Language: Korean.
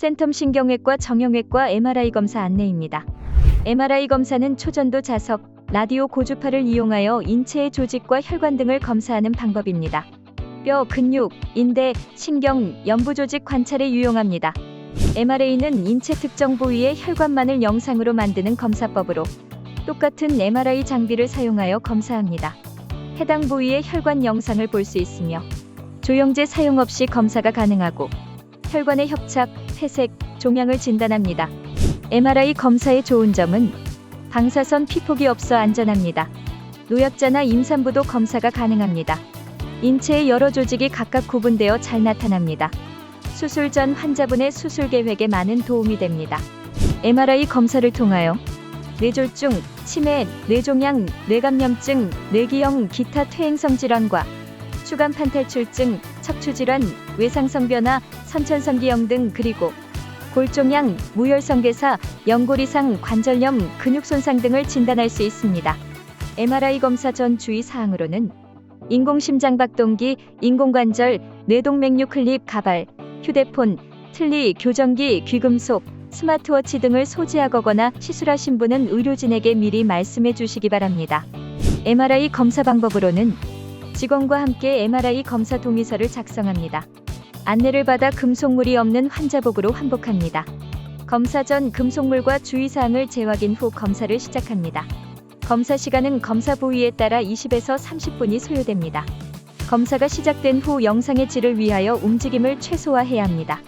센텀 신경외과 정형외과 MRI 검사 안내입니다. MRI 검사는 초전도 자석, 라디오 고주파를 이용하여 인체의 조직과 혈관 등을 검사하는 방법입니다. 뼈, 근육, 인대, 신경, 연부 조직 관찰에 유용합니다. MRA는 인체 특정 부위의 혈관만을 영상으로 만드는 검사법으로 똑같은 MRI 장비를 사용하여 검사합니다. 해당 부위의 혈관 영상을 볼 수 있으며 조영제 사용 없이 검사가 가능하고 혈관의 협착, 폐색, 종양을 진단합니다. MRI 검사의 좋은 점은 방사선 피폭이 없어 안전합니다. 노약자나 임산부도 검사가 가능합니다. 인체의 여러 조직이 각각 구분되어 잘 나타납니다. 수술 전 환자분의 수술 계획에 많은 도움이 됩니다. MRI 검사를 통하여 뇌졸중, 치매, 뇌종양, 뇌감염증, 뇌기형 기타 퇴행성 질환과 추간판 탈출증, 척추질환, 외상성 변화, 선천성기형 등 그리고 골종양, 무혈성괴사, 연골 이상, 관절염, 근육 손상 등을 진단할 수 있습니다. MRI 검사 전 주의 사항으로는 인공심장박동기, 인공관절, 뇌동맥류 클립 가발, 휴대폰, 틀니, 교정기, 귀금속, 스마트워치 등을 소지하거나 시술하신 분은 의료진에게 미리 말씀해 주시기 바랍니다. MRI 검사 방법으로는 직원과 함께 MRI 검사 동의서를 작성합니다. 안내를 받아 금속물이 없는 환자복으로 환복합니다. 검사 전 금속물과 주의사항을 재확인 후 검사를 시작합니다. 검사 시간은 검사 부위에 따라 20에서 30분이 소요됩니다. 검사가 시작된 후 영상의 질을 위하여 움직임을 최소화해야 합니다.